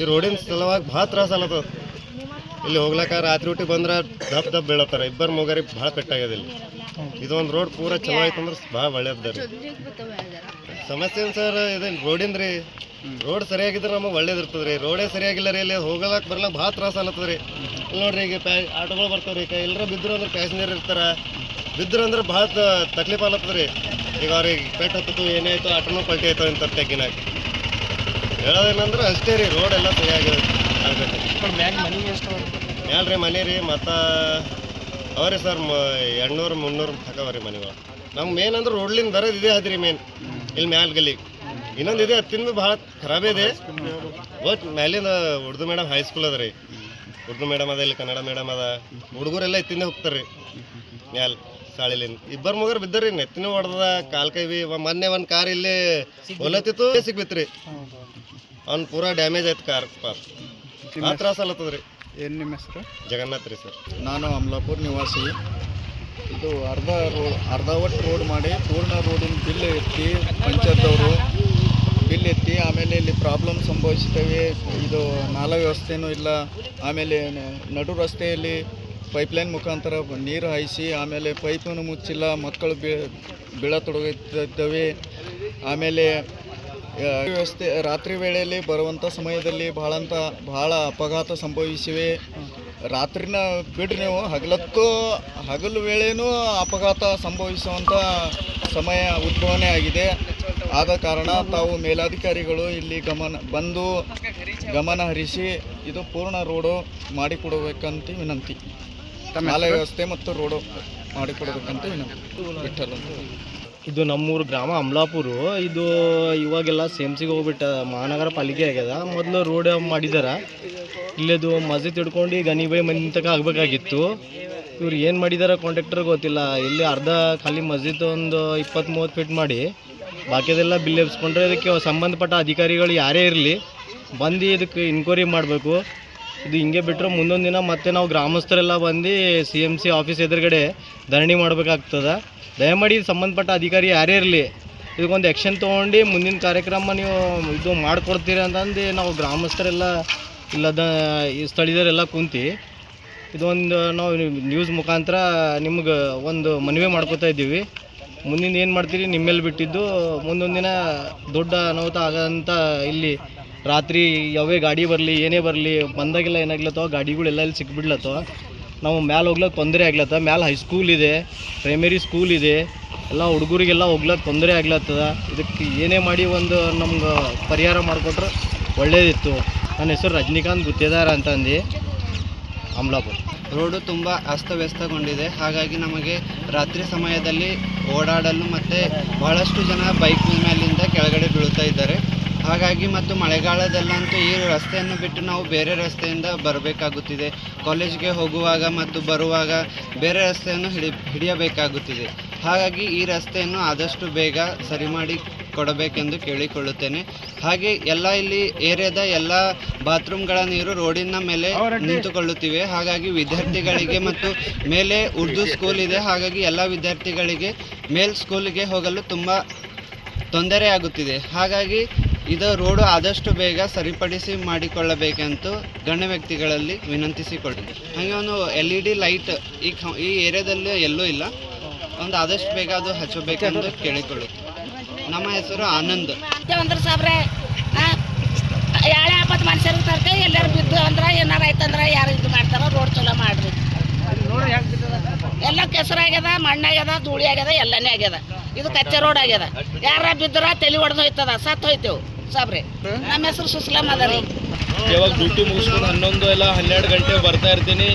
ಈ ರೋಡಿನ ಸಲುವಾಗಿ ಭಾಳ ತ್ರಾಸ ಅಲ್ಲತ್ತದ ಇಲ್ಲಿ ಹೋಗ್ಲಾಕ ರಾತ್ರಿ ಊಟಿ ಬಂದ್ರೆ ದಪ್ ದಪ್ ಬೀಳತ್ತಾರ. ಇಬ್ಬರು ಮೂಗರಿ ಭಾಳ ಪೆಟ್ಟಾಗ್ಯದ ಇಲ್ಲಿ. ಇದೊಂದು ರೋಡ್ ಪೂರ ಚಲೋ ಆಯ್ತು ಅಂದ್ರೆ ಭಾಳ ಒಳ್ಳೇದ ಸಮಸ್ಯೆ ಸರ್ ಇದೇ ರೋಡಿಂದ ರೀ? ರೋಡ್ ಸರಿಯಾಗಿದ್ರೆ ನಮಗೆ ಒಳ್ಳೇದು ರೀ. ರೋಡೇ ಸರಿಯಾಗಿಲ್ಲ ರೀ, ಇಲ್ಲಿ ಹೋಗಲಕ್ಕೆ ಬರ್ಲಕ್ಕ ಭಾಳ ತ್ರಾಸ ಅಲ್ಲತ್ತದ ರೀ. ನೋಡ್ರಿ ಈಗ ಪ್ಯಾ ಆಟೋಗಳು ಬರ್ತಾವ್ರಿ. ರೀ ಎಲ್ಲರ ಬಿದ್ದರು ಅಂದ್ರೆ ಪ್ಯಾಸೆಂಜರ್ ಇರ್ತಾರ. ಬಿದ್ದರು ಅಂದ್ರೆ ಭಾಳ ತಕ್ಲೀಫ್ ಆಲತ್ತದ ರೀ. ಈಗ ಅವ್ರಿಗೆ ಪೆಟ್ಟು ಹತ್ತಿತು ಏನೇ ಆಯ್ತು, ಆಟೋನು ಪಲ್ಟಿ ಆಯ್ತು ಅಂತ ತೆಗಿನಾಗ ಹೇಳೋದೇನಂದ್ರೆ ಅಷ್ಟೇ ರೀ ರೋಡ್ ಎಲ್ಲ ಸರಿಯಾಗಿ ಆಗ್ಬೇಕು. ಎಷ್ಟು ರೀ ಮನೆ ರೀ ಮತ್ತು ಅವ್ರಿ ಸರ್ ಮ ಎರಡ್ನೂರು ಮುನ್ನೂರು ತಗೋರಿ ಮನೆಗಳು. ನಮ್ಗೆ ಮೇನ್ ಅಂದ್ರೆ ರೋಡ್ಲಿಂದ ಬರೋದು ಇದೇ ಅದ್ರಿ ಮೇನ್ ಇಲ್ಲಿ ಮ್ಯಾಲ್ ಗಲಿ ಇನ್ನೊಂದು ಇದೆ ಅತ್ತಿಂದ ಭಾಳ ಖರಾಬೇ ಇದೆ. ಬಟ್ ಮ್ಯಾಲಿಂದ ಉರ್ದು ಮೇಡಮ್ ಹೈಸ್ಕೂಲ್ ಅದ ರೀ. ಉರ್ದು ಮೇಡಮ್ ಅದ ಇಲ್ಲಿ ಕನ್ನಡ ಮೇಡಮ್ ಅದ. ಹುಡುಗರೆಲ್ಲ ಎತ್ತಿಂದ ಹೋಗ್ತಾರೆ ರೀ ಮ್ಯಾಲ ಸಾಳಿಲಿಂದ ಇಬ್ಬರು ಮಗರು ಬಿದ್ದರಿ ನೆತ್ತಿನ ಹೊಡೆದ ಕಾಲ್ ಕೈ ಬಿ ಮೊನ್ನೆ ಒಂದು ಕಾರ್ ಇಲ್ಲಿ ಹೊಲತ್ತಿತ್ತು ಸಿಗ್ಬಿತ್ತು ರೀ ಅವ್ನು ಪೂರ ಡ್ಯಾಮೇಜ್ ಆಯ್ತು ಕಾರ್ ಪಾಪ. ಆ ತ್ರಾಸ ಏನು ನಿಮ್ಮ ಹೆಸರು? ಜಗನ್ನಾಥ್ ರೀ ಸರ್. ನಾನು ಅಮಲಾಪುರ ನಿವಾಸಿ. ಇದು ಅರ್ಧ ರೋಡ್ ಅರ್ಧ ಒಟ್ಟು ರೋಡ್ ಮಾಡಿ ಪೂರ್ಣ ರೋಡಿನ ಬಿಲ್ ಎತ್ತಿ ಪಂಚಾಯತ್ದವರು ಬಿಲ್ ಎತ್ತಿ ಆಮೇಲೆ ಇಲ್ಲಿ ಪ್ರಾಬ್ಲಮ್ ಸಂಭವಿಸ್ತವೆ ಇದು ನಾಲ ವ್ಯವಸ್ಥೆನೂ ಇಲ್ಲ. ಆಮೇಲೆ ನಡು ರಸ್ತೆಯಲ್ಲಿ ಪೈಪ್ಲೈನ್ ಮುಖಾಂತರ ನೀರು ಹಾಯಿಸಿ ಆಮೇಲೆ ಪೈಪನ್ನು ಮುಚ್ಚಿಲ್ಲ. ಮಕ್ಕಳು ಬೀಳತೊಡಗಿದ್ದವೆ ಆಮೇಲೆ ವ್ಯವಸ್ಥೆ ರಾತ್ರಿ ವೇಳೆಯಲ್ಲಿ ಬರುವಂಥ ಸಮಯದಲ್ಲಿ ಬಹಳಂತ ಬಹಳ ಅಪಘಾತ ಸಂಭವಿಸಿವೆ. ರಾತ್ರಿನ ಬಿಡ್ರಿ ನೀವು ಹಗಲತ್ತು ಹಗಲು ವೇಳೆನೂ ಅಪಘಾತ ಸಂಭವಿಸುವಂಥ ಸಮಯ ಉದ್ಭವನೆ ಆಗಿದೆ. ಆದ ಕಾರಣ ತಾವು ಮೇಲಾಧಿಕಾರಿಗಳು ಇಲ್ಲಿ ಗಮನ ಬಂದು ಗಮನ ಹರಿಸಿ ಇದು ಪೂರ್ಣ ರೋಡು ಮಾಡಿಕೊಡಬೇಕಂತ ವಿನಂತಿ. ನಾಲೆ ವ್ಯವಸ್ಥೆ ಮತ್ತು ರೋಡು ಮಾಡಿಕೊಡಬೇಕಂತ ವಿನಂತಿ. ಬಿಟ್ಟಲ್ಲ ಇದು ನಮ್ಮೂರು ಗ್ರಾಮ ಅಮಲಾಪುರ. ಇದು ಇವಾಗೆಲ್ಲ ಸೇಮ್ಸಿಗೆ ಹೋಗ್ಬಿಟ್ಟ ಮಹಾನಗರ ಪಾಲಿಕೆ ಆಗ್ಯದ. ಮೊದಲು ರೋಡ್ ಮಾಡಿದಾರ. ಇಲ್ಲದು ಮಸ್ಜಿದ್ ಹಿಡ್ಕೊಂಡು ಗನಿಬೈ ಮಂದಿ ತನಕ ಆಗಬೇಕಾಗಿತ್ತು. ಇವ್ರು ಏನು ಮಾಡಿದಾರ ಕಾಂಟ್ರಾಕ್ಟರ್ ಗೊತ್ತಿಲ್ಲ. ಇಲ್ಲಿ ಅರ್ಧ ಖಾಲಿ ಮಸ್ಜಿದ್ ಒಂದು ಇಪ್ಪತ್ತು ಮೂವತ್ತು ಫೀಟ್ ಮಾಡಿ. ಬಾಕಿದೆಲ್ಲ ಬಿಲ್ ಎಬ್ಸ್ಕೊಂಡ್ರೆ ಇದಕ್ಕೆ ಸಂಬಂಧಪಟ್ಟ ಅಧಿಕಾರಿಗಳು ಯಾರೇ ಇರಲಿ ಬಂದು ಇದಕ್ಕೆ ಇನ್ಕ್ವೈರಿ ಮಾಡಬೇಕು. ಇದು ಹಿಂಗೆ ಬಿಟ್ಟರೆ ಮುಂದೊಂದು ದಿನ ಮತ್ತೆ ನಾವು ಗ್ರಾಮಸ್ಥರೆಲ್ಲ ಬಂದು ಸಿ ಎಂ ಸಿ ಆಫೀಸ್ ಎದುರುಗಡೆ ಧರಣಿ ಮಾಡಬೇಕಾಗ್ತದೆ. ದಯಮಾಡಿ ಸಂಬಂಧಪಟ್ಟ ಅಧಿಕಾರಿ ಯಾರೇ ಇರಲಿ, ಇದಕ್ಕೊಂದು ಆ್ಯಕ್ಷನ್ ತೊಗೊಂಡು ಮುಂದಿನ ಕಾರ್ಯಕ್ರಮ ನೀವು ಇದು ಮಾಡಿಕೊಡ್ತೀರಿ ಅಂತಂದು ನಾವು ಗ್ರಾಮಸ್ಥರೆಲ್ಲ ಇಲ್ಲದ ಈ ಸ್ಥಳೀಯರೆಲ್ಲ ಕುಂತು ಇದೊಂದು ನಾವು ನ್ಯೂಸ್ ಮುಖಾಂತರ ನಿಮ್ಗೆ ಒಂದು ಮನವಿ ಮಾಡ್ಕೋತಾ ಇದ್ದೀವಿ. ಮುಂದಿನ ಏನು ಮಾಡ್ತೀರಿ, ನಿಮ್ಮೇಲೆ ಬಿಟ್ಟಿದ್ದು ಮುಂದೊಂದು ದಿನ ದೊಡ್ಡ ಅನಾಹುತ ಆಗಂತ ಇಲ್ಲಿ ರಾತ್ರಿ ಯಾವೇ ಗಾಡಿ ಬರಲಿ, ಏನೇ ಬರಲಿ, ಬಂದಾಗೆಲ್ಲ ಏನಾಗ್ಲತ್ತವ ಗಾಡಿಗಳೆಲ್ಲ ಇಲ್ಲಿ ಸಿಕ್ಬಿಡ್ಲತ್ತವ ನಾವು ಮ್ಯಾಲೆ ಹೋಗ್ಲಕ್ಕೆ ತೊಂದರೆ ಆಗ್ಲತ್ತ ಮ್ಯಾಲೆ ಹೈಸ್ಕೂಲ್ ಇದೆ ಪ್ರೈಮರಿ ಸ್ಕೂಲ್ ಇದೆ, ಎಲ್ಲ ಹುಡುಗರಿಗೆಲ್ಲ ಹೋಗ್ಲಕ್ಕೆ ತೊಂದರೆ ಆಗ್ಲತ್ತದ. ಇದಕ್ಕೆ ಏನೇ ಮಾಡಿ ಒಂದು ನಮ್ಗೆ ಪರಿಹಾರ ಮಾಡಿಕೊಟ್ರೆ ಒಳ್ಳೇದಿತ್ತು. ನನ್ನ ಹೆಸರು ರಜನಿಕಾಂತ್ ಗುತ್ತೇದಾರ ಅಂತಂದು ಅಮಲಾಪುರ. ರೋಡು ತುಂಬ ಅಸ್ತವ್ಯಸ್ತಗೊಂಡಿದೆ. ಹಾಗಾಗಿ ನಮಗೆ ರಾತ್ರಿ ಸಮಯದಲ್ಲಿ ಓಡಾಡಲು ಮತ್ತು ಬಹಳಷ್ಟು ಜನ ಬೈಕ್ ಮೇಲಿಂದ ಕೆಳಗಡೆ ಬೀಳುತ್ತಾ ಇದ್ದಾರೆ. ಹಾಗಾಗಿ ಮತ್ತು ಮಳೆಗಾಲದಲ್ಲಂತೂ ಈ ರಸ್ತೆಯನ್ನು ಬಿಟ್ಟು ನಾವು ಬೇರೆ ರಸ್ತೆಯಿಂದ ಬರಬೇಕಾಗುತ್ತಿದೆ. ಕಾಲೇಜ್ಗೆ ಹೋಗುವಾಗ ಮತ್ತು ಬರುವಾಗ ಬೇರೆ ರಸ್ತೆಯನ್ನು ಹಿಡಿ, ಹಿಡಿಯಬೇಕಾಗುತ್ತಿದೆ. ಹಾಗಾಗಿ ಈ ರಸ್ತೆಯನ್ನು ಆದಷ್ಟು ಬೇಗ ಸರಿ ಮಾಡಿ ಕೊಡಬೇಕೆಂದು ಕೇಳಿಕೊಳ್ಳುತ್ತೇನೆ. ಹಾಗೆ ಎಲ್ಲ ಇಲ್ಲಿ ಏರಿಯಾದ ಎಲ್ಲ ಬಾತ್ರೂಮ್ಗಳ ನೀರು ರೋಡಿನ ಮೇಲೆ ನಿಂತುಕೊಳ್ಳುತ್ತಿವೆ. ಹಾಗಾಗಿ ವಿದ್ಯಾರ್ಥಿಗಳಿಗೆ ಮತ್ತು ಮೇಲೆ ಉರ್ದು ಸ್ಕೂಲ್ ಇದೆ. ಹಾಗಾಗಿ ಎಲ್ಲ ವಿದ್ಯಾರ್ಥಿಗಳಿಗೆ ಮೇಲ್ ಸ್ಕೂಲ್ಗೆ ಹೋಗಲು ತುಂಬ ತೊಂದರೆ ಆಗುತ್ತಿದೆ. ಹಾಗಾಗಿ ಇದು ರೋಡು ಆದಷ್ಟು ಬೇಗ ಸರಿಪಡಿಸಿ ಮಾಡಿಕೊಳ್ಳಬೇಕೆಂದು ಗಣ್ಯ ವ್ಯಕ್ತಿಗಳಲ್ಲಿ ವಿನಂತಿಸಿಕೊಳ್ಳಿ ಹಾಗೆ ಒಂದು ಎಲ್ ಇ ಡಿ ಲೈಟ್ ಈ ಈ ಏರಿಯಾದಲ್ಲಿ ಎಲ್ಲೂ ಇಲ್ಲ. ಒಂದು ಆದಷ್ಟು ಬೇಗ ಅದು ಹಚ್ಚಬೇಕೆಂದು ಕೇಳಿಕೊಳ್ಳುತ್ತೆ ನಮ್ಮ ಹೆಸರು ಆನಂದ್. ಸಾಬ್ರೆ ಯಾಳೆ ಆಪತ್ತು ಮನುಷ್ಯರಿಗೆ ತರ್ತೇವೆ ಎಲ್ಲರೂ ಬಿದ್ದು ಅಂದ್ರೆ ಏನಾರ ಯಾರು ಇದು ಮಾಡ್ತಾರೋ ರೋಡ್ ಚಲೋ ಮಾಡ್ರಿ. ಎಲ್ಲ ಕೆಸರಾಗ್ಯದ ಮಣ್ಣಾಗ್ಯದ ಧೂಳಿ ಆಗ್ಯದ, ಎಲ್ಲನೇ ಆಗ್ಯದ. ಇದು ಕಚ್ಚೆ ರೋಡ್ ಆಗ್ಯದ. ಯಾರ ಬಿದ್ದರ ತಲೆ ಹೊಡೆದು ಹೋಯ್ತದ ಸತ್ತು ಹೋಯ್ತೇವು. ಯಾವಾಗ ಡ್ಯೂಟಿ ಮುಗಿಸ್ಕೊಂಡು ಹನ್ನೊಂದು ಎಲ್ಲ ಹನ್ನೆರಡು ಗಂಟೆ ಬರ್ತಾ ಇರ್ತೀನಿ.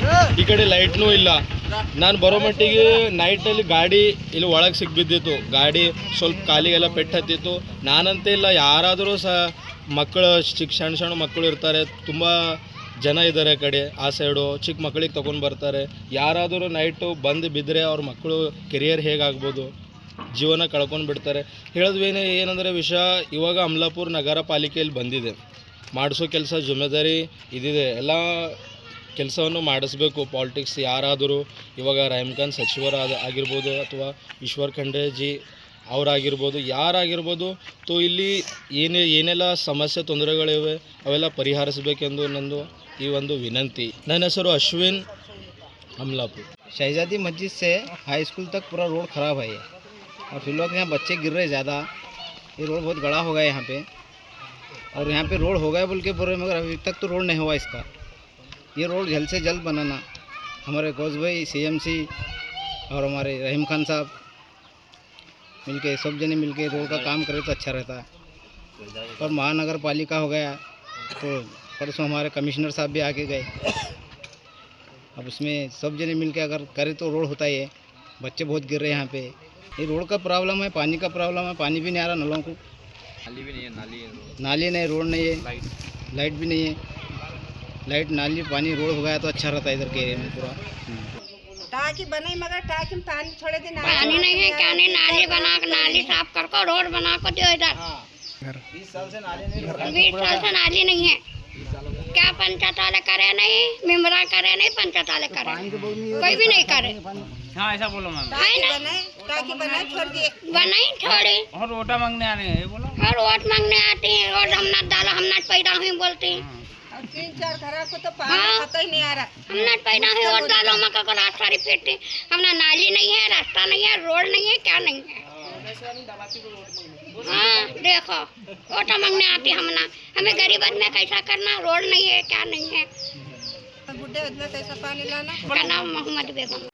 ಈ ಕಡೆ ಲೈಟ್ನೂ ಇಲ್ಲ. ನಾನು ಬರೋ ಮಟ್ಟಿಗೆ ನೈಟಲ್ಲಿ ಗಾಡಿ ಇಲ್ಲಿ ಒಳಗೆ ಸಿಕ್ಬಿದ್ದಿತ್ತು ಗಾಡಿ ಸ್ವಲ್ಪ ಕಾಲಿಗೆಲ್ಲ ಪೆಟ್ಟು ಹತ್ತಿತ್ತು. ನಾನಂತೆ ಇಲ್ಲ. ಯಾರಾದರೂ ಸಹ ಮಕ್ಕಳು ಸಣ್ಣ ಸಣ್ಣ ಮಕ್ಕಳು ಇರ್ತಾರೆ. ತುಂಬ ಜನ ಇದ್ದಾರೆ ಕಡೆ, ಆ ಸೈಡು. ಚಿಕ್ಕ ಮಕ್ಕಳಿಗೆ ತೊಗೊಂಡು ಬರ್ತಾರೆ. ಯಾರಾದರೂ ನೈಟು ಬಂದು ಬಿದ್ದರೆ ಅವ್ರ ಮಕ್ಕಳು ಕೆರಿಯರ್ ಹೇಗಾಗ್ಬೋದು? ಜೀವನ ಕಳ್ಕೊಂಡು ಬಿಡ್ತಾರೆ. ಹೇಳಿದ್ವೇನೆ ಏನಂದರೆ ವಿಷಯ, ಇವಾಗ ಅಮಲಾಪುರ ನಗರ ಪಾಲಿಕೆಯಲ್ಲಿ ಬಂದಿದೆ. ಮಾಡಿಸೋ ಕೆಲಸ ಜವಾಬ್ದಾರಿ ಇದಿದೆ. ಎಲ್ಲ ಕೆಲಸವನ್ನು ಮಾಡಿಸ್ಬೇಕು. ಪಾಲಿಟಿಕ್ಸ್ ಯಾರಾದರೂ, ಇವಾಗ ರಹೀಮ್ ಸಚಿವರಾದ ಆಗಿರ್ಬೋದು ಅಥವಾ ಈಶ್ವರ್ ಖಂಡ್ರೆ ಜಿ ಅವರಾಗಿರ್ಬೋದು, ಯಾರಾಗಿರ್ಬೋದು, ತೋ ಇಲ್ಲಿ ಏನೇ ಏನೆಲ್ಲ ಸಮಸ್ಯೆ ತೊಂದರೆಗಳಿವೆ, ಅವೆಲ್ಲ ಪರಿಹರಿಸಬೇಕೆಂದು ನಂದು ಈ ಒಂದು ವಿನಂತಿ. ನನ್ನ ಹೆಸರು ಅಶ್ವಿನ್ ಅಮ್ಲಾಪುರ್. ಶಹಜಾದಿ ಮಸ್ಜಿದ್ ಸೆ ಹೈಸ್ಕೂಲ್ ತಕ್ಕ ಪೂರಾ ರೋಡ್ ಖರಾಬ್ ಆಯ್ತು और फिर लोग यहाँ बच्चे गिर रहे ज़्यादा। ये रोड बहुत गड़ा हो गया यहाँ पे। और यहाँ पे रोड हो गया बोल के रहे मगर अभी तक तो रोड नहीं हुआ इसका। ये रोड जल्द से जल्द बनाना। हमारे घोष भाई सीएमसी और हमारे रहीम खान साहब मिलके, सब जने मिलके रोड का काम करे तो अच्छा रहता। है और महानगर पालिका हो गया तो परसों हमारे कमिश्नर साहब भी आके गए। अब उसमें सब जने मिल के अगर करे तो रोड होता ही है। बच्चे बहुत गिर रहे हैं यहाँ पे। ये रोड का प्रॉब्लम है पानी का प्रॉब्लम है पानी भी नहीं आ रहा नलों को। नाली भी नहीं है नाली नाली नहीं रोड नहीं है। लाइट लाइट भी नहीं है। लाइट नाली पानी रोड हो गया तो अच्छा रहता है इधर के एरिया में पूरा। टाकी बनी मगर टाकी में पानी छोड़े दिन। पानी नहीं है क्या नहीं? नाली बना के नाली साफ़ कर को रोड बना को दियो इधर। बीस साल से नाली नहीं बीस साल से नाली नहीं है। क्या पंचायत वाले करे नहीं? मिमरा करे नहीं पंचायत वाले करे। कोई भी नहीं करे। टाकी बना छोड़ दिए। बनाई थोड़ी। और वोटा मांगने आने और वोट मांगने आती है रोड हम ना डालो हम ना पैदा हुई बोलती हैं। तीन चार घर को तो पानी हाँ। पता ही नहीं आ रहा। हम ना पैदा हुई वोट डालो मका को रास्ता रिपीट हमने नाली नहीं है रास्ता नहीं है रोड नहीं है क्या नहीं है। हाँ देखो वोटा मांगने आती हम ना हमें गरीब आदमी कैसा करना रोड नहीं है क्या नहीं है। बुढ़े आदमी कैसा पानी लाना। मेरा नाम मोहम्मद बेगम।